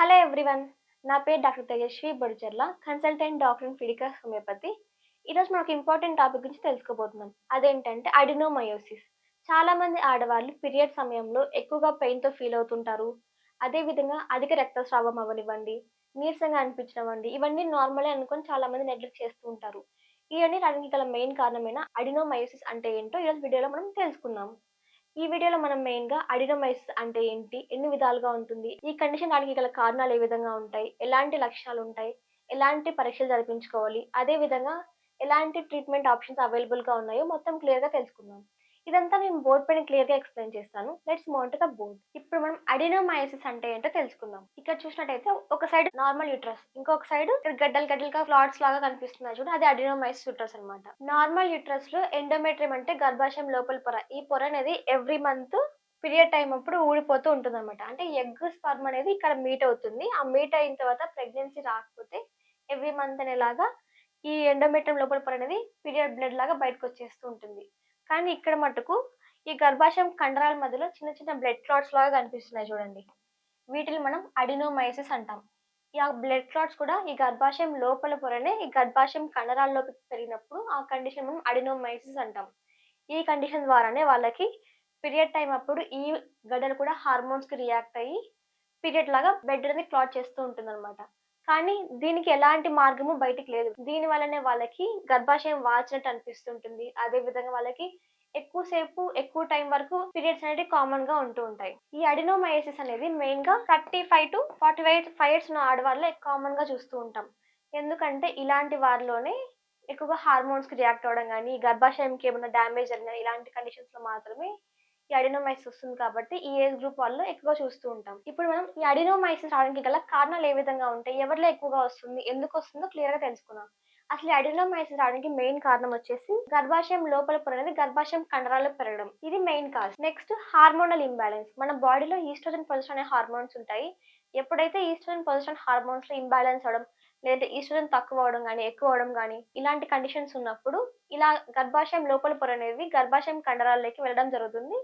Hello everyone నా పేరు doctor Tejaswi Baducharla consultant doctor in Fiticus Homeopathy ఈరోజు మనకు ఇంపార్టెంట్ టాపిక్ గురించి తెలుసుకోబోతున్నాం. అదేంటంటే అడినోమయోసిస్ చాలామంది ఆడవాళ్ళు పీరియడ్ సమయంలో ఎక్కువగా పెయిన్తో ఫీల్ అవుతుంటారు. అదేవిధంగా అధిక రక్తస్రావం అవ్వనివ్వండి నీరసంగా అనిపించనివ్వండి ఇవన్నీ నార్మలే అనుకొని చాలామంది నెగ్లెక్ట్ చేస్తూ ఉంటారు. ఇవన్నీ రావడానికి గల మెయిన్ కారణమైన అడినోమయోసిస్ అంటే ఏంటో ఈరోజు వీడియోలో మనం తెలుసుకుందాం. ఈ వీడియోలో మనం మెయిన్గా అడినోమైసిస్ అంటే ఏంటి? ఎన్ని విధాలుగా ఉంటుంది? ఈ కండిషన్ రావడానికి గల కారణాలు ఏ విధంగా ఉంటాయి? ఎలాంటి లక్షణాలు ఉంటాయి? ఎలాంటి పరీక్షలు జరిపించుకోవాలి? అదే విధంగా ఎలాంటి ట్రీట్మెంట్ ఆప్షన్స్ అవైలబుల్గా ఉన్నాయో మొత్తం క్లియర్గా తెలుసుకుందాం. ఇదంతా నేను బోర్డ్ పైన క్లియర్గా ఎక్స్ప్లెయిన్ చేస్తాను. లెట్స్ మౌంట్ ద బోర్డ్ ఇప్పుడు మనం అడినోమయోసిస్ అంటే ఏంటో తెలుసుకుందాం. ఇక్కడ చూసినట్టయితే ఒక సైడ్ నార్మల్ యూట్రస్ ఇంకొక సైడ్ గడ్డలు గడ్డలుగా ఫ్లాట్స్ లాగా కనిపిస్తున్నాయి చూడు అది అడినోమైసిస్ యూట్రస్ అనమాట నార్మల్ యూట్రస్లో ఎండోమెట్రియం అంటే గర్భాశయం లోపల పొర ఈ పొర అనేది ఎవ్రీ మంత్ పీరియడ్ టైం అప్పుడు ఊడిపోతూ ఉంటుంది అనమాట అంటే ఎగ్ స్పర్మ్ అనేది ఇక్కడ మీట్ అవుతుంది. ఆ మీట్ అయిన తర్వాత ప్రెగ్నెన్సీ రాకపోతే ఎవ్రీ మంత్ అనేలాగా ఈ ఎండోమెట్రియం లోపల పొర అనేది పీరియడ్ బ్లడ్ లాగా బయటకు వచ్చేస్తూ ఉంటుంది. కానీ ఇక్కడ మటుకు ఈ గర్భాశయం కండరాల మధ్యలో చిన్న చిన్న బ్లడ్ క్లాట్స్ లాగా కనిపిస్తున్నాయి చూడండి. వీటిని మనం అడినోమైసిస్ అంటాం. ఈ బ్లడ్ క్లాట్స్ కూడా ఈ గర్భాశయం లోపల పొరనే ఈ గర్భాశయం కండరాల్లోకి పెరిగినప్పుడు ఆ కండిషన్ మనం అడినోమైసిస్ అంటాం. ఈ కండిషన్ ద్వారానే వాళ్ళకి పీరియడ్ టైం అప్పుడు ఈ గడ్డలు కూడా హార్మోన్స్కి రియాక్ట్ అయ్యి పీరియడ్ లాగా బెడ్ అనేది క్లాట్ చేస్తూ ఉంటుంది అనమాట కానీ దీనికి ఎలాంటి మార్గము బయటికి లేదు. దీని వల్లనే వాళ్ళకి గర్భాశయం వాచినట్టు అనిపిస్తుంటుంది. అదే విధంగా వాళ్ళకి ఎక్కువసేపు ఎక్కువ టైం వరకు పీరియడ్స్ అనేవి కామన్గా ఉంటూ ఉంటాయి. ఈ అడినోమయసిస్ అనేది మెయిన్గా thirty five to forty five five years ఉన్న ఆడవాళ్ళు కామన్గా చూస్తూ ఉంటాం. ఎందుకంటే ఇలాంటి వారిలోనే ఎక్కువగా హార్మోన్స్కి రియాక్ట్ అవ్వడం కానీ గర్భాశయంకి ఏమైనా డ్యామేజ్ జరిగిన ఇలాంటి కండిషన్స్లో మాత్రమే ఈ అడినోమైసిస్ వస్తుంది కాబట్టి ఈ ఏజ్ గ్రూప్ వాళ్ళు ఎక్కువగా చూస్తూ ఉంటాం. ఇప్పుడు మనం ఈ అడినోమైసిస్ రావడానికి గల కారణాలు ఏ విధంగా ఉంటాయి? ఎవరిలో ఎక్కువగా వస్తుంది? ఎందుకు వస్తుందో క్లియర్గా తెలుసుకుందాం. అసలు అడినోమైసిస్ రావడానికి మెయిన్ కారణం వచ్చేసి గర్భాశయం లోపల పొర అనేది గర్భాశయం కండరాలు పెరగడం. ఇది main cause. Next hormonal imbalance. మన బాడీలో ఈస్ట్రోజన్ పొజిషన్ అనే హార్మోన్స్ ఉంటాయి. ఎప్పుడైతే ఈస్ట్రోజన్ పొజిషన్ హార్మోన్స్లో ఇంబ్యాలెన్స్ అవడం లేదంటే ఈస్ట్రోజన్ తక్కువ అవడం కానీ ఎక్కువ అవడం కానీ ఇలాంటి కండిషన్స్ ఉన్నప్పుడు ఇలా గర్భాశయం లోపల పొర అనేది గర్భాశయం కండరాల్లోకి వెళ్ళడం జరుగుతుంది.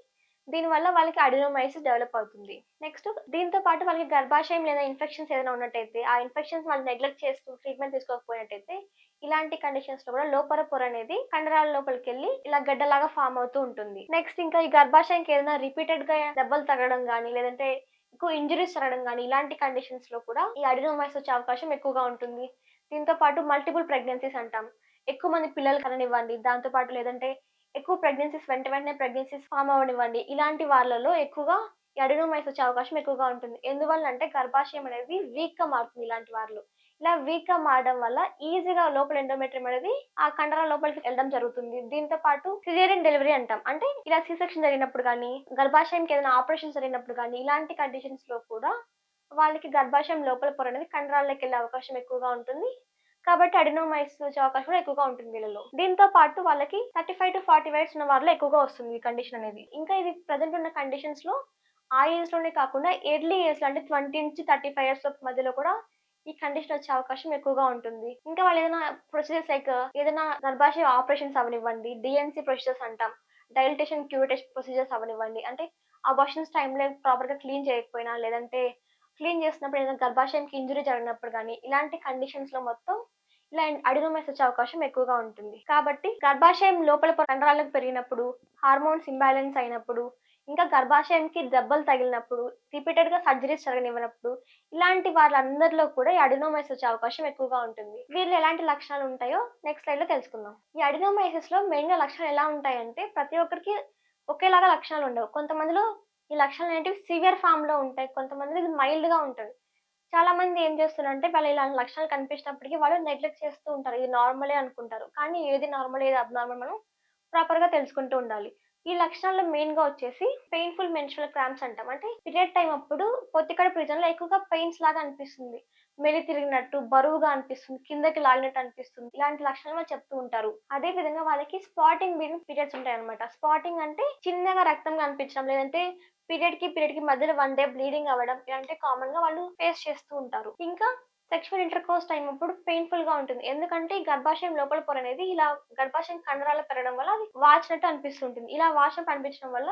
దీనివల్ల వాళ్ళకి అడినోమైసిస్ డెవలప్ అవుతుంది. నెక్స్ట్ దీంతో పాటు వాళ్ళకి గర్భాశయం లేదా ఇన్ఫెక్షన్స్ ఏదైనా ఉన్నట్టయితే ఆ ఇన్ఫెక్షన్స్ వాళ్ళు నెగ్లెక్ట్ చేస్తూ ట్రీట్మెంట్ తీసుకోకపోయినట్టయితే ఇలాంటి కండిషన్స్లో కూడా లోపల పొర అనేది కండరాల లోపలికి వెళ్ళి ఇలా గడ్డలాగా ఫామ్ అవుతూ ఉంటుంది. నెక్స్ట్ ఇంకా ఈ గర్భాశయంకి ఏదైనా రిపీటెడ్గా దెబ్బలు తగలడం కానీ లేదంటే ఎక్కువ ఇంజరీస్ జరగడం కానీ ఇలాంటి కండిషన్స్లో కూడా ఈ అడినోమైస్ వచ్చే అవకాశం ఎక్కువగా ఉంటుంది. దీంతో పాటు మల్టిపుల్ ప్రెగ్నెన్సీస్ అంటాం. ఎక్కువ మంది పిల్లలు కలనివ్వండి దాంతో పాటు లేదంటే ఎక్కువ ప్రెగ్నెన్సీస్ వెంట వెంటనే ప్రెగ్నెన్సీస్ ఫామ్ అవ్వనివ్వండి. ఇలాంటి వాళ్ళలో ఎక్కువగా ఈ అడినోమైస్ వచ్చే అవకాశం ఎక్కువగా ఉంటుంది. ఎందువల్ల అంటే గర్భాశయం అనేది వీక్గా మారుతుంది ఇలాంటి వాళ్ళు. ఇలా వీక్గా మారడం వల్ల ఈజీగా లోపల ఎండోమెట్రియం అనేది ఆ కండరాల లోపలికి వెళ్ళడం జరుగుతుంది. దీంతో పాటు సిజేరియన్ డెలివరీ అంటాం. అంటే ఇలా సి సెక్షన్ జరిగినప్పుడు కానీ గర్భాశయంకి ఏదైనా ఆపరేషన్ జరిగినప్పుడు కానీ ఇలాంటి కండిషన్స్లో కూడా వాళ్ళకి గర్భాశయం లోపల పొర అనేది కండరాల్లోకి వెళ్ళే అవకాశం ఎక్కువగా ఉంటుంది. కాబట్టి అడినోమైసిస్ వచ్చే అవకాశం కూడా ఎక్కువగా ఉంటుంది వీళ్ళలో. దీంతో పాటు వాళ్ళకి thirty five to forty years ఉన్న వారిలో ఎక్కువగా వస్తుంది ఈ కండిషన్ అనేది. ఇంకా ఇది ప్రజెంట్ ఉన్న కండిషన్స్లో ఆ ఏజ్లోనే కాకుండా ఎర్లీ ఏజ్లో అంటే ట్వంటీ నుంచి థర్టీ ఫైవ్ ఇయర్స్ మధ్యలో కూడా ఈ కండిషన్ వచ్చే అవకాశం ఎక్కువగా ఉంటుంది. ఇంకా వాళ్ళు ఏదైనా ప్రొసీజర్స్ లైక్ ఏదైనా గర్భాశయ ఆపరేషన్స్ అవనివ్వండి డిఎన్సీ ప్రొసీజర్స్ అంటాం. డైలిటేషన్ క్యూరిటేషన్ ప్రొసీజర్స్ అవనివ్వండి. అంటే అబార్షన్స్ టైంలో ప్రాపర్గా క్లీన్ చేయకపోయినా లేదంటే క్లీన్ చేసినప్పుడు ఏదైనా గర్భాశయంకి ఇంజురీ జరిగినప్పుడు కానీ ఇలాంటి కండిషన్స్లో మొత్తం ఇలా అడినోమైస్ వచ్చే అవకాశం ఎక్కువగా ఉంటుంది. కాబట్టి గర్భాశయం లోపల కండరాలకు పెరిగినప్పుడు హార్మోన్స్ ఇంబ్యాలెన్స్ అయినప్పుడు ఇంకా గర్భాశయంకి దెబ్బలు తగిలినప్పుడు రిపీటెడ్గా సర్జరీస్ జరగనివ్వనప్పుడు ఇలాంటి వాళ్ళందరిలో కూడా ఈ అడినోమైస్ వచ్చే అవకాశం ఎక్కువగా ఉంటుంది. వీళ్ళు ఎలాంటి లక్షణాలు ఉంటాయో నెక్స్ట్ స్లైడ్లో తెలుసుకుందాం. ఈ అడినోమైసిస్లో మెయిన్గా లక్షణాలు ఎలా ఉంటాయంటే ప్రతి ఒక్కరికి ఒకేలాగా లక్షణాలు ఉండవు. కొంతమందిలో ఈ లక్షణాలు అనేటివి సివియర్ ఫామ్లో ఉంటాయి. కొంతమంది ఇది మైల్డ్గా ఉంటుంది. చాలా మంది ఏం చేస్తున్నారంటే వాళ్ళు ఇలాంటి లక్షణాలు కనిపించినప్పటికీ వాళ్ళు నెగ్లెక్ట్ చేస్తూ ఉంటారు. ఇది నార్మలే అనుకుంటారు. కానీ ఏది నార్మల్ ఏది అబ్నార్మల్ మనం ప్రాపర్గా తెలుసుకుంటూ ఉండాలి. ఈ లక్షణాల్లో మెయిన్గా వచ్చేసి పెయిన్ఫుల్ మెన్స్ట్రల్ క్రాంప్స్ అంటాం. అంటే పీరియడ్ టైం అప్పుడు పొత్తికడ ప్రిజన్లో ఎక్కువగా పెయిన్స్ లాగా అనిపిస్తుంది. మెలి తిరిగినట్టు బరువుగా అనిపిస్తుంది కిందకి లాగినట్టు అనిపిస్తుంది. ఇలాంటి లక్షణాలు చెప్తూ ఉంటారు. అదే విధంగా వాళ్ళకి స్పాటింగ్ పీరియడ్స్ ఉంటాయి అనమాట స్పాటింగ్ అంటే చిన్నగా రక్తం కనిపించడం లేదంటే పీరియడ్కి పీరియడ్కి మధ్యలో వన్ డే బ్లీడింగ్ అవ్వడం ఇలాంటి కామన్గా వాళ్ళు ఫేస్ చేస్తూ ఉంటారు. ఇంకా సెక్షువల్ ఇంటర్ కోర్స్ టైం అప్పుడు పెయిన్ఫుల్గా ఉంటుంది. ఎందుకంటే ఈ గర్భాశయం లోపల పొర అనేది ఇలా గర్భాశయం కండరాలు పెరగడం వల్ల అది వాచినట్టు అనిపిస్తుంటుంది. ఇలా వాచనట్టు అనిపించడం వల్ల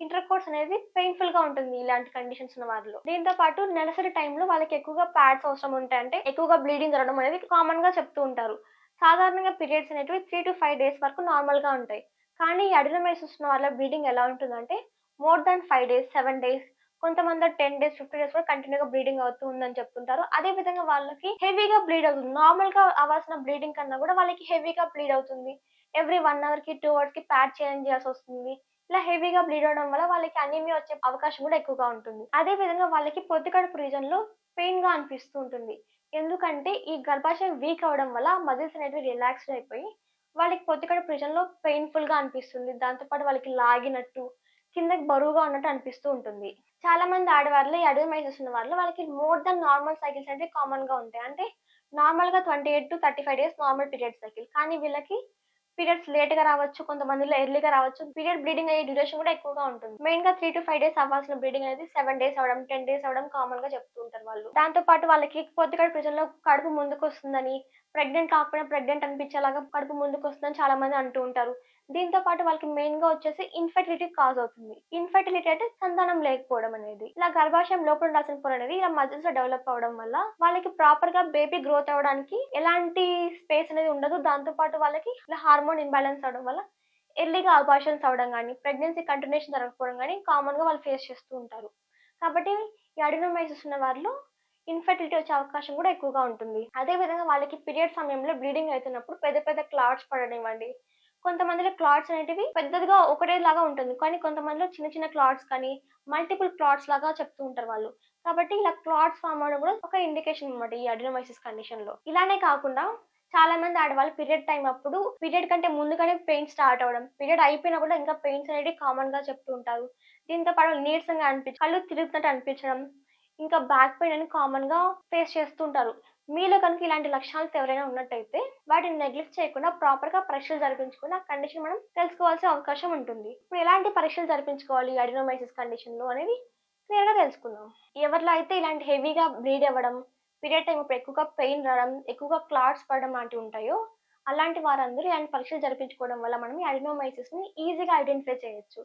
ఇంటర్ కోర్స్ అనేది పెయిన్ఫుల్గా ఉంటుంది ఇలాంటి కండిషన్స్ ఉన్న వారిలో. దీంతో పాటు నెలసరి టైంలో వాళ్ళకి ఎక్కువగా ప్యాడ్స్ అవసరం ఉంటాయి అంటే ఎక్కువగా బ్లీడింగ్ జరగడం అనేది కామన్గా చెప్తూ ఉంటారు. సాధారణంగా పీరియడ్స్ అనేటివి త్రీ టు ఫైవ్ డేస్ వరకు నార్మల్గా ఉంటాయి. కానీ ఈ అడినోమైసిస్ ఉన్న వాళ్ళ బ్లీడింగ్ ఎలా ఉంటుందంటే more than five days seven days కొంతమంది టెన్ డేస్ ఫిఫ్టీ డేస్ కూడా కంటిన్యూగా బ్లీడింగ్ అవుతూ ఉందని చెప్తుంటారు. అదే విధంగా వాళ్ళకి హెవీగా బ్లీడ్ అవుతుంది. నార్మల్గా అవ్వాల్సిన బ్లీడింగ్ కన్నా కూడా వాళ్ళకి హెవీగా బ్లీడ్ అవుతుంది. ఎవ్రీ వన్ అవర్కి టూ అవర్స్కి ప్యాడ్ చేంజ్ చేయాల్సి వస్తుంది. ఇలా హెవీగా బ్లీడ్ అవడం వల్ల వాళ్ళకి అనీమియా వచ్చే అవకాశం కూడా ఎక్కువగా ఉంటుంది. అదే విధంగా వాళ్ళకి పొత్తి కడుపు రీజన్లో పెయిన్గా అనిపిస్తూ ఉంటుంది. ఎందుకంటే ఈ గర్భాశయం వీక్ అవడం వల్ల మజిల్స్ అనేవి రిలాక్స్డ్ అయిపోయి వాళ్ళకి పొత్తి కడుపు రీజన్లో పెయిన్ఫుల్గా అనిపిస్తుంది. దాంతోపాటు వాళ్ళకి లాగినట్టు కిందకి బరువుగా ఉన్నట్టు అనిపిస్తూ ఉంటుంది. చాలా మంది ఆడవాళ్ళు ఈ అడోమైసిస్ ఉన్న వాళ్ళు వాళ్ళకి మోర్ దెన్ నార్మల్ సైకిల్స్ అంటే కామన్గా ఉంటాయి. అంటే నార్మల్గా twenty eight to thirty five days normal period cycle కానీ వీళ్ళకి పీరియడ్స్ లేట్గా రావచ్చు కొంతమందిలో ఎర్లీగా రావచ్చు. పీరియడ్ బ్లీడింగ్ అయ్యే డ్యూరేషన్ కూడా ఎక్కువగా ఉంటుంది. మెయిన్గా త్రీ టు ఫైవ్ డేస్ అవ్వాల్సిన బ్లీడింగ్ అనేది సెవెన్ డేస్ అవడం టెన్ డేస్ అవడం కామన్గా చెప్తూ ఉంటారు వాళ్ళు. దాంతో పాటు వాళ్ళకి పొద్దు ప్రజల్లో కడుపు ముందుకు వస్తుందని ప్రెగ్నెంట్ కాకపోయినా ప్రెగ్నెంట్ అనిపించేలాగా కడుపు ముందుకు వస్తుందని చాలా మంది అంటూ ఉంటారు. దీంతో పాటు వాళ్ళకి మెయిన్గా వచ్చేసి ఇన్ఫర్టిలిటీ కాజ్ అవుతుంది. ఇన్ఫర్టిలిటీ అంటే సంతానం లేకపోవడం అనేది. ఇలా గర్భాశయం లోపల ఉండాల్సిన పొర అనేది ఇలా మజిల్స్ డెవలప్ అవడం వల్ల వాళ్ళకి ప్రాపర్గా బేబీ గ్రోత్ అవ్వడానికి ఎలాంటి స్పేస్ అనేది ఉండదు. దాంతో పాటు వాళ్ళకి ఇలా హార్మోన్ ఇంబ్యాలెన్స్ అవడం వల్ల ఎర్లీగా అబార్షన్స్ అవడం కానీ ప్రెగ్నెన్సీ కంటిన్యూషన్ జరగకపోవడం కానీ కామన్గా వాళ్ళు ఫేస్ చేస్తూ ఉంటారు. కాబట్టి ఈ అడినోమైసిస్ ఉన్న వాళ్ళు ఇన్ఫర్టిలిటీ వచ్చే అవకాశం కూడా ఎక్కువగా ఉంటుంది. అదే విధంగా వాళ్ళకి పీరియడ్ సమయంలో బ్లీడింగ్ అవుతున్నప్పుడు పెద్ద పెద్ద క్లాట్స్ పడనివ్వండి. కొంతమందిలో క్లాట్స్ అనేటివి పెద్దదిగా ఒకటే లాగా ఉంటుంది. కానీ కొంతమందిలో చిన్న చిన్న క్లాట్స్ కానీ మల్టిపుల్ క్లాట్స్ లాగా చెప్తూ ఉంటారు వాళ్ళు. కాబట్టి ఇలా క్లాట్స్ ఫామ్ అవడం కూడా ఒక ఇండికేషన్ అనమాట ఈ అడినోమైసిస్ కండిషన్లో. ఇలానే కాకుండా చాలా మంది ఆడవాళ్ళు పీరియడ్ టైం అప్పుడు పీరియడ్ కంటే ముందుగానే పెయిన్ స్టార్ట్ అవ్వడం పీరియడ్ అయిపోయినా కూడా ఇంకా పెయిన్స్ అనేది కామన్గా చెప్తూ ఉంటారు. దీంతో పాటు నీరసంగా అనిపించడం కళ్ళు తిరుగుతున్నట్టు అనిపించడం ఇంకా బ్యాక్ పెయిన్ అని కామన్గా ఫేస్ చేస్తుంటారు మీలో కనుక ఇలాంటి లక్షణాలు ఎవరైనా ఉన్నట్టయితే వాటిని నెగ్లెక్ట్ చేయకుండా ప్రాపర్గా పరీక్షలు జరిపించుకుని ఆ కండిషన్ మనం తెలుసుకోవాల్సిన అవకాశం ఉంటుంది. ఇప్పుడు ఎలాంటి పరీక్షలు జరిపించుకోవాలి? అడినోమైసిస్ కండిషన్లో అనేది క్లియర్గా తెలుసుకుందాం. ఎవరిలో అయితే ఇలాంటి హెవీగా బ్లీడ్ అవ్వడం పీరియడ్ టైం ఇప్పుడు ఎక్కువగా పెయిన్ రావడం ఎక్కువగా క్లాట్స్ పడడం లాంటివి ఉంటాయో అలాంటి వారందరూ ఇలాంటి పరీక్షలు జరిపించుకోవడం వల్ల మనం ఈ అడినోమైసిస్ని ఈజీగా ఐడెంటిఫై చేయొచ్చు.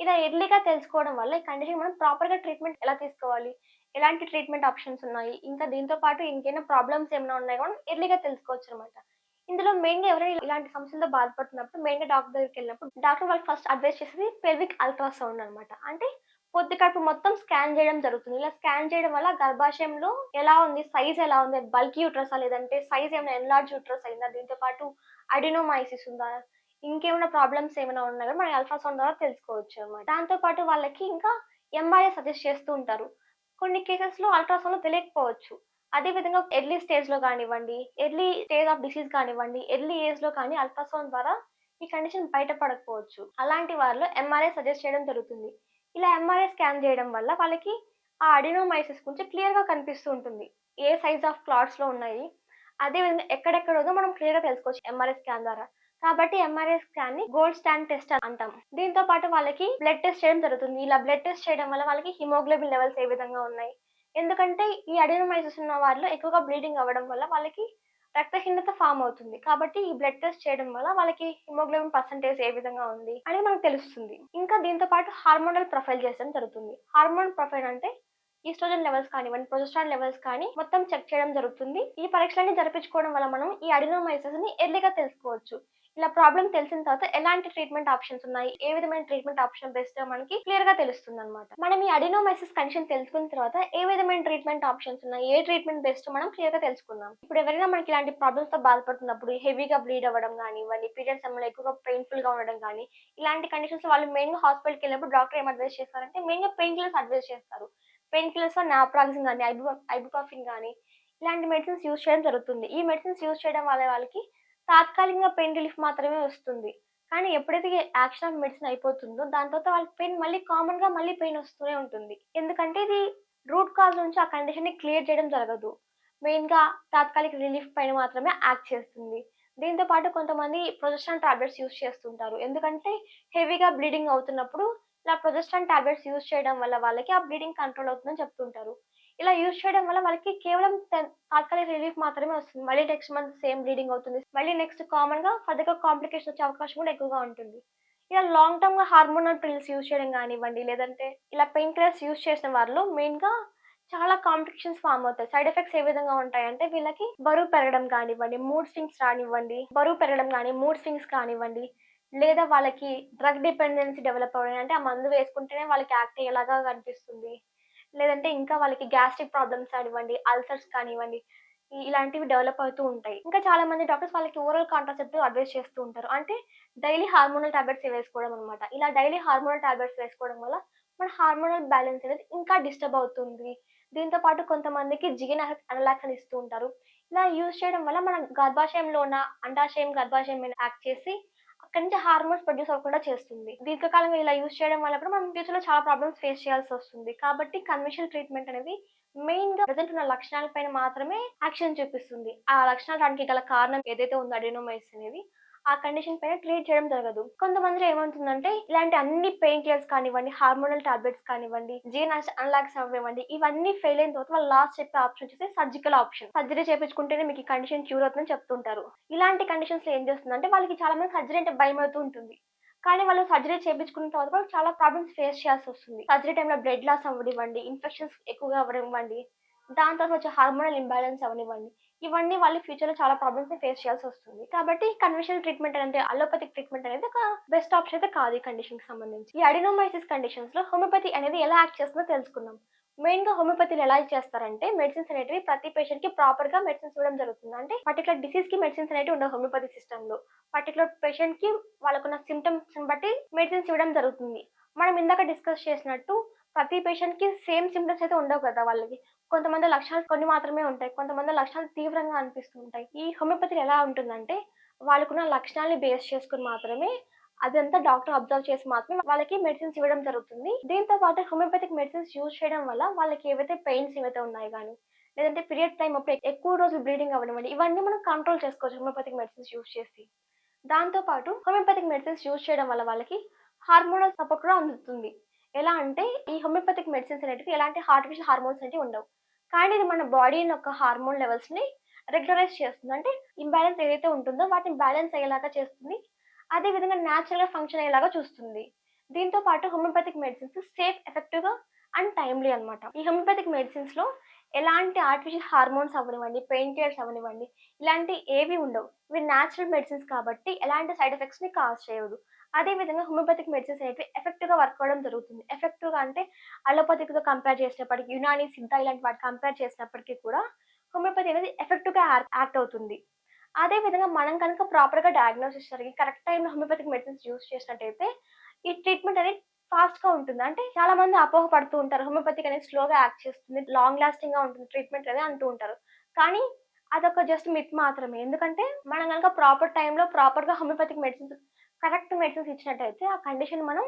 ఇలా ఎర్లీగా తెలుసుకోవడం వల్ల ఈ కండిషన్ మనం ప్రాపర్గా ట్రీట్మెంట్ ఎలా తీసుకోవాలి? ఎలాంటి ట్రీట్మెంట్ ఆప్షన్స్ ఉన్నాయి? ఇంకా దీంతో పాటు ఇంకేమైనా ప్రాబ్లమ్స్ ఏమైనా ఉన్నాయో? కూడా ఎర్లీగా తెలుసుకోవచ్చు అనమాట ఇందులో మెయిన్గా ఎవరైనా ఇలాంటి సమస్యలతో బాధపడుతున్నప్పుడు మెయిన్గా డాక్టర్ దగ్గరికి వెళ్ళినప్పుడు డాక్టర్ వాళ్ళకి ఫస్ట్ అడ్వైస్ చేసేది పెల్విక్ అల్ట్రాసౌండ్ అనమాట అంటే పొద్దు కడుపు మొత్తం స్కాన్ చేయడం జరుగుతుంది. ఇలా స్కాన్ చేయడం వల్ల గర్భాశయంలో ఎలా ఉంది? సైజ్ ఎలా ఉంది? బల్కీ యూట్రసా లేదంటే సైజ్ ఏమైనా ఎన్లార్జ్ యూట్రస్ అయిందా? దీంతో పాటు అడినోమైసిస్ ఉందా? ఇంకేమైనా ప్రాబ్లమ్స్ ఏమైనా ఉన్నాయో? మనం అల్ట్రాసౌండ్ ద్వారా తెలుసుకోవచ్చు అనమాట దాంతో పాటు వాళ్ళకి ఇంకా ఎంఆర్ఐ సజెస్ట్ చేస్తూ ఉంటారు. కొన్ని కేసెస్లో అల్ట్రాసౌండ్ తెలియకపోవచ్చు. అదే విధంగా ఎర్లీ స్టేజ్లో కానివ్వండి ఎర్లీ స్టేజ్ ఆఫ్ డిసీజ్ కానివ్వండి ఎర్లీ ఏజ్లో కానీ అల్ట్రాసౌండ్ ద్వారా ఈ కండిషన్ బయటపడకపోవచ్చు. అలాంటి వారిలో ఎంఆర్ఐ సజెస్ట్ చేయడం జరుగుతుంది. ఇలా ఎంఆర్ఐ స్కాన్ చేయడం వల్ల వాళ్ళకి ఆ అడినోమైసిస్ గురించి క్లియర్గా కనిపిస్తూ ఉంటుంది. ఏ సైజ్ ఆఫ్ క్లాట్స్లో ఉన్నాయి. అదే విధంగా ఎక్కడెక్కడ ఉందో మనం క్లియర్గా తెలుసుకోవచ్చు ఎంఆర్ఐ స్కాన్ ద్వారా. కాబట్టి ఎంఆర్ఐ స్కాన్ని గోల్డ్ స్టాండ్ టెస్ట్ అంటాం. దీంతో పాటు వాళ్ళకి బ్లడ్ టెస్ట్ చేయడం జరుగుతుంది. ఇలా బ్లడ్ టెస్ట్ చేయడం వల్ల వాళ్ళకి హిమోగ్లోబిన్ లెవెల్స్ ఏ విధంగా ఉన్నాయి? ఎందుకంటే ఈ అడినోమైసిస్ ఉన్న వారిలో ఎక్కువగా బ్లీడింగ్ అవ్వడం వల్ల వాళ్ళకి రక్తహీనత ఫామ్ అవుతుంది. కాబట్టి ఈ బ్లడ్ టెస్ట్ చేయడం వల్ల వాళ్ళకి హిమోగ్లోబిన్ పర్సంటేజ్ ఏ విధంగా ఉంది అని మనకు తెలుస్తుంది. ఇంకా దీంతో పాటు హార్మోనల్ ప్రొఫైల్ చేయడం జరుగుతుంది. హార్మోన్ ప్రొఫైల్ అంటే ఈస్ట్రోజన్ లెవెల్స్ కానివ్వండి ప్రొజెస్ట్రాన్ లెవెల్స్ కానీ మొత్తం చెక్ చేయడం జరుగుతుంది. ఈ పరీక్షలన్నీ జరిపించుకోవడం వల్ల మనం ఈ అడినోమైసిస్ని ఎర్లీగా తెలుసుకోవచ్చు. ఇలా ప్రాబ్లం తెలిసిన తర్వాత ఎలాంటి ట్రీట్మెంట్ ఆప్షన్స్ ఉన్నాయి? ఏ విధమైన ట్రీట్మెంట్ ఆప్షన్ బెస్ట్ మనకి క్లియర్గా తెలుస్తుంది అనమాట మనం ఈ అడినోమైసిస్ కండిషన్ తెలుసుకున్న తర్వాత ఏ విధమైన ట్రీట్మెంట్ ఆప్షన్స్ ఉన్నాయి? ఏ ట్రీట్మెంట్ బెస్ట్ మనం క్లియర్గా తెలుసుకుందాం. ఇప్పుడు ఎవరైనా మనకి ఇలాంటి ప్రాబ్లమ్స్తో బాధపడుతున్నప్పుడు హెవీగా బ్లీడ్ అవ్వడం కానివ్వండి పీరియడ్స్ సమయంలో ఎక్కువగా పెయిన్ఫుల్గా ఉండడం కానీ ఇలాంటి కండిషన్స్ వాళ్ళు మెయిన్గా హాస్పిటల్కి వెళ్ళినప్పుడు డాక్టర్ ఏం అడ్వైస్ చేస్తారంటే మెయిన్గా పెయిన్ కిల్లర్స్ అడ్వైస్ చేస్తారు. పెయిన్ కిల్లర్స్ నాప్రాక్సిన్ కానీ ఐబు ఐబుకాఫిన్ కానీ ఇలాంటి మెడిసిన్స్ యూజ్ చేయడం జరుగుతుంది. ఈ మెడిసిన్స్ యూజ్ చేయడం వల్ల వాళ్ళకి తాత్కాలికంగా పెయిన్ రిలీఫ్ మాత్రమే వస్తుంది. కానీ ఎప్పుడైతే యాక్షన్ ఆఫ్ మెడిసిన్ అయిపోతుందో దాని తర్వాత వాళ్ళకి పెయిన్ మళ్ళీ కామన్గా మళ్ళీ పెయిన్ వస్తూనే ఉంటుంది. ఎందుకంటే ఇది రూట్ కాజ్ నుంచి ఆ కండిషన్ని క్లియర్ చేయడం జరగదు. మెయిన్గా తాత్కాలిక రిలీఫ్ పైన మాత్రమే యాక్ట్ చేస్తుంది. దీంతో పాటు కొంతమంది ప్రొజెస్ట్రాన్ టాబ్లెట్స్ యూజ్ చేస్తుంటారు. ఎందుకంటే హెవీగా బ్లీడింగ్ అవుతున్నప్పుడు ఇలా ప్రొజెస్ట్రాన్ టాబ్లెట్స్ యూజ్ చేయడం వల్ల వాళ్ళకి ఆ బ్లీడింగ్ కంట్రోల్ అవుతుందని చెప్తుంటారు. ఇలా యూజ్ చేయడం వల్ల వాళ్ళకి కేవలం తాత్కాలిక రిలీఫ్ మాత్రమే వస్తుంది మళ్ళీ నెక్స్ట్ మంత్ సేమ్ బ్లీడింగ్ అవుతుంది మళ్ళీ నెక్స్ట్ కామన్గా ఫర్దర్గా కాంప్లికేషన్ వచ్చే అవకాశం కూడా ఎక్కువగా ఉంటుంది ఇలా లాంగ్ టర్మ్గా హార్మోనల్ పిల్స్ యూజ్ చేయడం కానివ్వండి లేదంటే ఇలా పెయిన్ కిల్లర్స్ యూజ్ చేసిన వారిలో మెయిన్‌గా చాలా కాంప్లికేషన్స్ ఫామ్ అవుతాయి. సైడ్ ఎఫెక్ట్స్ ఏ విధంగా ఉంటాయంటే వీళ్ళకి బరువు పెరగడం కానివ్వండి, మూడ్ స్వింగ్స్ రానివ్వండి, బరువు పెరగడం కానీ మూడ్ స్వింగ్స్ కానివ్వండి, లేదా వాళ్ళకి డ్రగ్ డిపెండెన్సీ డెవలప్ అవ్వడం. అంటే ఆ మందు వేసుకుంటేనే వాళ్ళకి యాక్ట్ అయ్యేలాగా కనిపిస్తుంది. లేదంటే ఇంకా వాళ్ళకి గ్యాస్ట్రిక్ ప్రాబ్లమ్స్ కానివ్వండి, అల్సర్స్ కానివ్వండి, ఇలాంటివి డెవలప్ అవుతూ ఉంటాయి. ఇంకా చాలా మంది డాక్టర్స్ వాళ్ళకి ఓరల్ కాంట్రాసెప్టివ్ అడ్వైస్ చేస్తూ ఉంటారు. అంటే డైలీ హార్మోనల్ టాబ్లెట్స్ వేసుకోవడం అనమాట. ఇలా డైలీ హార్మోనల్ టాబ్లెట్స్ వేసుకోవడం వల్ల మన హార్మోనల్ బ్యాలెన్స్ అనేది ఇంకా డిస్టర్బ్ అవుతుంది. దీంతో పాటు కొంతమందికి జిగిన్ అనలాక్స్ అని ఇస్తూ ఉంటారు. ఇలా యూజ్ చేయడం వల్ల మన గర్భాశయంలో ఉన్న అండాశయం, గర్భాశయం మీద యాక్ట్ చేసి అక్కడి నుంచి హార్మోన్స్ ప్రొడ్యూస్ అవ్వకుండా చేస్తుంది. దీర్ఘకాలంగా ఇలా యూజ్ చేయడం వల్ల కూడా మనం ఫ్యూచర్‌లో చాలా ప్రాబ్లమ్స్ ఫేస్ చేయాల్సి వస్తుంది కాబట్టి కన్వెన్షనల్ ట్రీట్మెంట్ అనేది మెయిన్గా ప్రెజెంట్ ఉన్న లక్షణాలపైన మాత్రమే యాక్షన్ చూపిస్తుంది. ఆ లక్షణాలు రావడానికి గల కారణం ఏదైతే ఉందో అడినోమైస్ అనేది, ఆ కండిషన్ పైన ట్రీట్ చేయడం జరగదు. కొంతమందిలో ఏమవుతుందంటే ఇలాంటి అన్ని పెయిన్ కిల్లర్స్ కానివ్వండి, హార్మోనల్ టాబ్లెట్స్ కానివ్వండి, జిఎన్ అన్లాక్స్ అవ్వండి ఇవన్నీ ఫెయిల్ అయిన తర్వాత వాళ్ళు లాస్ట్ చెప్పే ఆప్షన్ వచ్చేసి సర్జికల్ ఆప్షన్. సర్జరీ చేపించుకుంటేనే మీకు ఈ కండిషన్ క్యూర్ అవుతుందని చెప్తుంటారు. ఇలాంటి కండిషన్స్‌లో ఏం చేస్తుందంటే వాళ్ళకి చాలా మంది సర్జరీ అంటే భయమవుతూ ఉంటుంది. కానీ వాళ్ళు సర్జరీ చేపించుకున్న తర్వాత కూడా చాలా ప్రాబ్లమ్స్ ఫేస్ చేయాల్సి వస్తుంది సర్జరీ టైంలో బ్లడ్ లాస్ అవ్వనివ్వండి, ఇన్ఫెక్షన్స్ ఎక్కువగా అవ్వనివ్వండి, దాని తర్వాత వచ్చే హార్మోనల్ ఇంబ్యాలెన్స్ అవ్వనివ్వండి, ఇవన్నీ వాళ్ళు ఫ్యూచర్‌లో చాలా ప్రాబ్లమ్స్‌ని ఫేస్ చేయాల్సి వస్తుంది కాబట్టి కన్వెన్షనల్ ట్రీట్మెంట్ అంటే అలోపతిక్ ట్రీట్మెంట్ అనేది ఒక బెస్ట్ ఆప్షన్ అయితే కాదు ఈ కండిషన్‌కి సంబంధించి. ఈ అడెనోమైసిస్ కండిషన్స్‌లో హోమియోపతి అనేది ఎలా యాక్ట్ చేస్తుందో తెలుసుకుందాం. మెయిన్‌గా హోమియోపతిని ఎలా చేస్తారంటే మెడిసిన్స్ అనేటివి ప్రతి పేషెంట్‌కి ప్రాపర్‌గా మెడిసిన్స్ ఇవ్వడం జరుగుతుంది. అంటే పర్టిక్యులర్ డిసీజ్‌కి మెడిసిన్స్ అనేటివి ఉండవు హోమియోపతి సిస్టమ్‌లో. పర్టిక్యులర్ పేషెంట్‌కి వాళ్ళకున్న సిమ్టమ్స్ బట్టి మెడిసిన్స్ ఇవ్వడం జరుగుతుంది. మనం ఇందాక డిస్కస్ చేసినట్టు ప్రతి పేషెంట్‌కి సేమ్ సింప్టమ్స్ అయితే ఉండవు కదా వాళ్ళకి. కొంతమంది లక్షణాలు కొన్ని మాత్రమే ఉంటాయి. కొంతమంది లక్షణాలు తీవ్రంగా అనిపిస్తూ ఉంటాయి. ఈ హోమియోపతిలో ఎలా ఉంటుందంటే వాళ్ళకున్న లక్షణాల్ని బేస్ చేసుకుని మాత్రమే అదంతా డాక్టర్ అబ్జర్వ్ చేసి మాత్రమే వాళ్ళకి మెడిసిన్స్ ఇవ్వడం జరుగుతుంది. దీంతో పాటు హోమియోపతిక్ మెడిసిన్స్ యూజ్ చేయడం వల్ల వాళ్ళకి ఏవైతే పెయిన్స్ ఏవైతే ఉన్నాయి కానీ లేదంటే పీరియడ్ టైం అప్పుడు ఎక్కువ రోజులు బ్లీడింగ్ అవ్వడం అవ్వనివ్వండి, ఇవన్నీ మనం కంట్రోల్ చేసుకోవచ్చు హోమియోపతిక్ మెడిసిన్స్ యూజ్ చేసి. దాంతో పాటు హోమియోపతిక్ మెడిసిన్స్ యూజ్ చేయడం వల్ల వాళ్ళకి హార్మోనల్ సపోర్ట్ కూడా అందుతుంది. ఎలా అంటే ఈ హోమియోపతిక్ మెడిసిన్స్ అనేటివి ఎలాంటి ఆర్టిఫిషియల్ హార్మోన్స్ అనేవి ఉండవు. కానీ ఇది మన బాడీ యొక్క హార్మోన్ లెవెల్స్‌ని రెగ్యులరైజ్ చేస్తుంది. అంటే ఇంబ్యాలెన్స్ ఏదైతే ఉంటుందో వాటిని బ్యాలెన్స్ అయ్యేలాగా చేస్తుంది. అదే విధంగా న్యాచురల్‌గా ఫంక్షన్ అయ్యేలాగా చూస్తుంది. దీంతో పాటు హోమియోపతిక్ మెడిసిన్స్ సేఫ్, ఎఫెక్టివ్‌గా అండ్ టైమ్లీ అనమాట. ఈ హోమియోపతిక్ మెడిసిన్స్‌లో ఎలాంటి ఆర్టిఫిషియల్ హార్మోన్స్ అవ్వనివ్వండి, పెయిన్ కిల్లర్స్ అవ్వనివ్వండి, ఇలాంటివి ఏవి ఉండవు. ఇవి న్యాచురల్ మెడిసిన్స్ కాబట్టి ఎలాంటి సైడ్ ఎఫెక్ట్స్‌ని కాజ్ చేయవు. అదే విధంగా హోమియోపతిక్ మెడిసిన్స్ అనేవి ఎఫెక్టివ్‌గా వర్క్ అవ్వడం జరుగుతుంది. ఎఫెక్టివ్‌గా అంటే అలోపతిక్‌తో కంపేర్ చేసినప్పటికీ యునాని, సిద్ధ ఇలాంటి వాటి కంపేర్ చేసినప్పటికీ కూడా హోమియోపతి అనేది ఎఫెక్టివ్‌గా యాక్ట్ అవుతుంది. అదే విధంగా మనం కనుక ప్రాపర్‌గా డయాగ్నోసిస్ జరిగి కరెక్ట్ టైంలో హోమియోపతిక్ మెడిసిన్స్ యూస్ చేసినట్టయితే ఈ ట్రీట్మెంట్ అనేది ఫాస్ట్‌గా ఉంటుంది. అంటే చాలా మంది అపోహ పడుతూ ఉంటారు. హోమియోపతిక్ అనేది స్లోగా యాక్ట్ చేస్తుంది. లాంగ్ లాస్టింగ్‌గా ఉంటుంది ట్రీట్మెంట్ అనేది అంటూ ఉంటారు. కానీ అదొక జస్ట్ మిత్ మాత్రమే. ఎందుకంటే మనం కనుక ప్రాపర్ టైంలో ప్రాపర్‌గా హోమియోపతిక్ మెడిసిన్స్ కరెక్ట్ మెడిసిన్స్ ఇచ్చినట్టయితే ఆ కండిషన్ మనం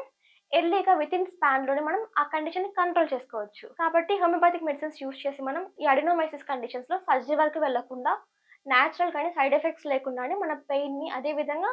ఎర్లీగా విత్ ఇన్ స్పాన్ స్పాన్‌లోనే మనం ఆ కండిషన్‌ని కంట్రోల్ చేసుకోవచ్చు. కాబట్టి హోమియోపతిక్ మెడిసిన్స్ యూస్ చేసి మనం ఈ అడెనోమైసిస్ కండిషన్స్‌లో సర్జరీ వరకు వెళ్ళకుండా న్యాచురల్ కానీ సైడ్ ఎఫెక్ట్స్ లేకుండానే మన పెయిన్‌ని అదే విధంగా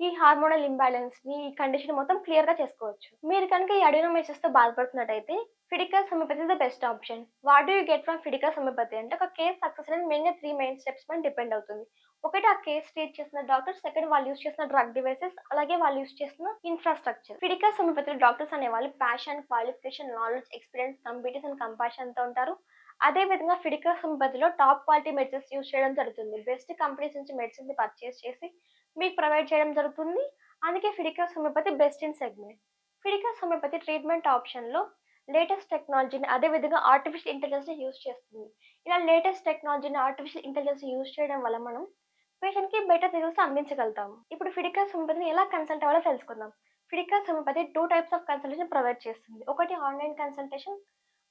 ఈ హార్మోనల్ ఇంబ్యాలెన్స్ని ఈ కండిషన్ మొత్తం క్లియర్గా చేసుకోవచ్చు. మీరు కనుక ఈ అడెనోమైసిస్‌తో బాధపడుతున్నట్టయితే Fiticus Homeopathy is the best option. What do you get from Fiticus Homeopathy అంటే ఒక కేస్ సక్సెస్ అనేది మెయిన్‌గా త్రీ మెయిన్ స్టెప్స్ పైన డిపెండ్ అవుతుంది. ఒకటి ఆ కేస్ ట్రీట్ చేసిన డాక్టర్, సెకండ్ వాళ్ళు యూజ్ చేసిన డ్రగ్ డివైసెస్, అలాగే వాళ్ళు యూజ్ చేసిన ఇన్‌ఫ్రాస్ట్రక్చర్. ఫిడికల్ హోమియోపతిలో డాక్టర్స్ అనేవాళ్ళు passion, qualification, knowledge, experience, computers and కంపాషన్‌తో ఉంటారు. అదే విధంగా ఫిడికల్ హోమియోపతిలో టాప్ క్వాలిటీ మెడిసిన్స్ యూజ్ చేయడం జరుగుతుంది. బెస్ట్ కంపెనీస్ నుంచి మెడిసిన్స్ పర్చేస్ చేసి మీకు ప్రొవైడ్ చేయడం జరుగుతుంది. అందుకే Fiticus Homeopathy best in segment. Fiticus Homeopathy treatment ఆప్షన్‌లో లేటెస్ట్ టెక్నాలజీని అదే విధంగా ఆర్టిఫిషియల్ ఇంటెలిజెన్స్‌ని యూస్ చేస్తుంది. ఇలా లేటెస్ట్ టెక్నాలజీని, ఆర్టిఫిషియల్ ఇంటెలిజెన్స్ యూస్ చేయడం వల్ల మనం పేషెంట్‌కి బెటర్ రిజల్ట్స్ అందించగలుగుతాము. ఇప్పుడు ఫిడికా హోమియోపతిని ఎలా కన్సల్ట్ అవ్వాలో తెలుసుకుందాం. Fiticus Homeopathy 2 types of consultation provide చేస్తుంది. ఒకటి ఆన్‌లైన్ కన్సల్టేషన్,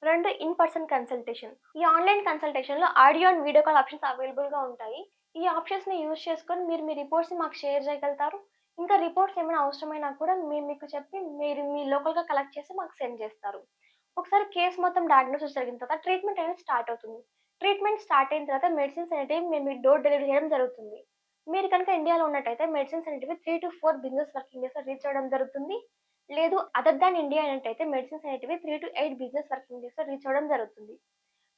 రెండు ఇన్ పర్సన్ కన్సల్టేషన్. ఈ online కన్సల్టేషన్‌లో audio and video call options అవైలబుల్‌గా ఉంటాయి. ఈ ఆప్షన్స్‌ని యూజ్ చేసుకొని మీరు మీ రిపోర్ట్స్‌ని మాకు షేర్ చేయగలుగుతారు. ఇంకా రిపోర్ట్స్ ఏమైనా అవసరమైనా కూడా మేము మీకు చెప్పి మీరు మీ లోకల్‌గా కలెక్ట్ చేసి మాకు సెండ్ చేస్తారు. ఒకసారి కేస్ మొత్తం డయాగ్నోసిస్ జరిగిన తర్వాత ట్రీట్మెంట్ అనేది స్టార్ట్ అవుతుంది. ట్రీట్మెంట్ స్టార్ట్ అయిన తర్వాత మెడిసిన్స్ అనేటివి మేము డోర్ డెలివరీ చేయడం జరుగుతుంది. మీరు కనుక ఇండియాలో ఉన్నట్టయితే మెడిసిన్స్ అనేటివి 3-4 బిజినెస్ వర్కింగ్ డేస్ రీచ్ అవ్వడం జరుగుతుంది. లేదు అదర్ దాన్ ఇండియా అయినట్టయితే మెడిసిన్స్ అనేటివి 3-8 బిజినెస్ వర్కింగ్ డేస్ రీచ్ అవ్వడం జరుగుతుంది.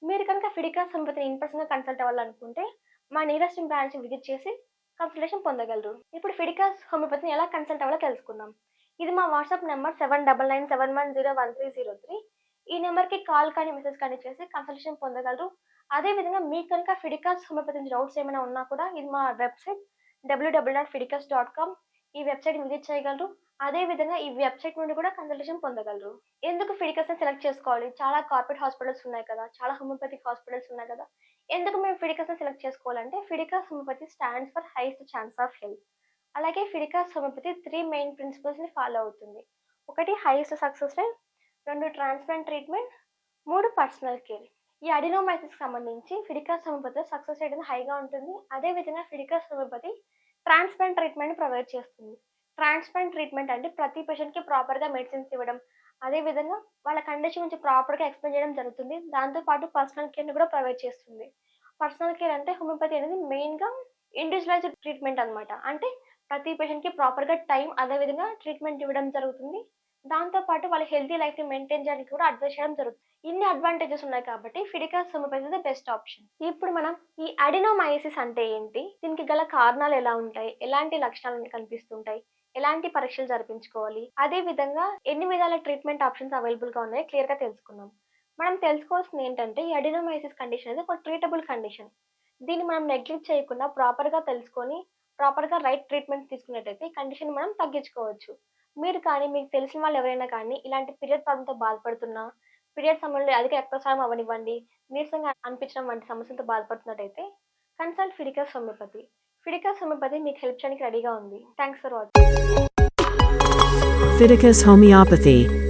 మీరు కనుక ఫిడికా హోమియోపతిని ఇన్ పర్సన్‌గా కన్సల్ట్ అవ్వాలనుకుంటే మా నీరస్ట్ బ్రాంచ్ విజిట్ చేసి కన్సల్టేషన్ పొందగలరు. ఇప్పుడు ఫిడికాస్ హోమియోపతిని ఎలా కన్సల్ట్ అవ్వాలో తెలుసుకుందాం. ఇది మా WhatsApp number seven double nine seven one zero one three zero three ఈ నెంబర్కి కాల్ కానీ మెసేజ్ కానీ చేసి కన్సల్టేషన్ పొందగలరు అదేవిధంగా మీకు కనుక ఫిడికాస్ హోమియోపతి డౌట్స్ ఏమైనా ఉన్నా కూడా ఇది మా website WWW dot Fiticus dot com ఈ వెబ్సైట్ విజిట్ చేయగలరు. అదేవిధంగా ఈ వెబ్సైట్ నుండి కూడా కన్సల్టేషన్ పొందగలరు. ఎందుకు ఫిడికస్ని సెలెక్ట్ చేసుకోవాలి? చాలా కార్పొరేట్ హాస్పిటల్స్ ఉన్నాయి కదా చాలా హోమియోపతిక్ హాస్పిటల్స్ ఉన్నాయి కదా. ఎందుకు మేము ఫిడికస్ని సెలెక్ట్ చేసుకోవాలంటే Fidicus homeopathy stands for highest chance of health అలాగే ఫిడికాస్ హోమియోపతి త్రీ మెయిన్ ప్రిన్సిపల్స్ని ఫాలో అవుతుంది. ఒకటి హైయెస్ట్ సక్సెస్ రేట్ రెండు ట్రాన్స్ప్లాంట్ ట్రీట్మెంట్ మూడు పర్సనల్ కేర్ ఈ అడినోమైసిస్ సంబంధించి ఫిడికాస్ హోమియోపతి సక్సెస్ రేట్ హైగా ఉంటుంది. అదేవిధంగా Fiticus Homeopathy transplant treatment provide చేస్తుంది. ట్రాన్స్ప్లాంట్ ట్రీట్మెంట్ అంటే ప్రతి పేషెంట్కి ప్రాపర్గా మెడిసిన్స్ ఇవ్వడం. అదేవిధంగా వాళ్ళ కండిషన్ గురించి ప్రాపర్గా ఎక్స్ప్లెయిన్ చేయడం జరుగుతుంది. దాంతోపాటు పర్సనల్ కేర్ని కూడా ప్రొవైడ్ చేస్తుంది. పర్సనల్ కేర్ అంటే హోమియోపతి అనేది మెయిన్గా ఇండివిజువలైజ్డ్ ట్రీట్మెంట్ అనమాట అంటే ప్రతి పేషెంట్కి ప్రాపర్గా టైం అదేవిధంగా ట్రీట్మెంట్ ఇవ్వడం జరుగుతుంది. దాంతోపాటు వాళ్ళ హెల్తీ లైఫ్ని మెయింటైన్ చేయడానికి కూడా అడ్వైస్ చేయడం జరుగుతుంది. ఇన్ని అడ్వాంటేజెస్ ఉన్నాయి కాబట్టి Fiticus Homeopathy the best option ఇప్పుడు మనం ఈ అడినోమైసిస్ అంటే ఏంటి? దీనికి గల కారణాలు ఎలా ఉంటాయి? ఎలాంటి లక్షణాలు కనిపిస్తుంటాయి? ఎలాంటి పరీక్షలు జరిపించుకోవాలి? అదే విధంగా ఎన్ని విధాల ట్రీట్మెంట్ ఆప్షన్స్ అవైలబుల్గా ఉన్నాయో క్లియర్గా తెలుసుకుందాం. మనం తెలుసుకోవాల్సింది ఏంటంటే ఈ అడినోమైసిస్ కండిషన్ అనేది ఒక ట్రీటబుల్ కండిషన్ దీన్ని మనం నెగ్లెక్ట్ చేయకుండా ప్రాపర్గా తెలుసుకొని ప్రాపర్గా రైట్ ట్రీట్మెంట్ తీసుకున్నట్టయితే ఈ కండిషన్ మనం తగ్గించుకోవచ్చు. మీరు కానీ మీకు తెలిసిన వాళ్ళు ఎవరైనా కానీ ఇలాంటి పీరియడ్ ప్రాబ్లంతో బాధపడుతున్నా పీరియడ్ సమయంలో అధిక రక్తస్రావం అవనివ్వండి నీరసంగా అనిపించడం వంటి సమస్యలతో బాధపడుతున్నట్టయితే consult Fiticus Homeopathy Fiticus Homeopathy మీకు హెల్ప్ చేయడానికి రెడీగా ఉంది. Thanks for watching. Fiticus Homeopathy.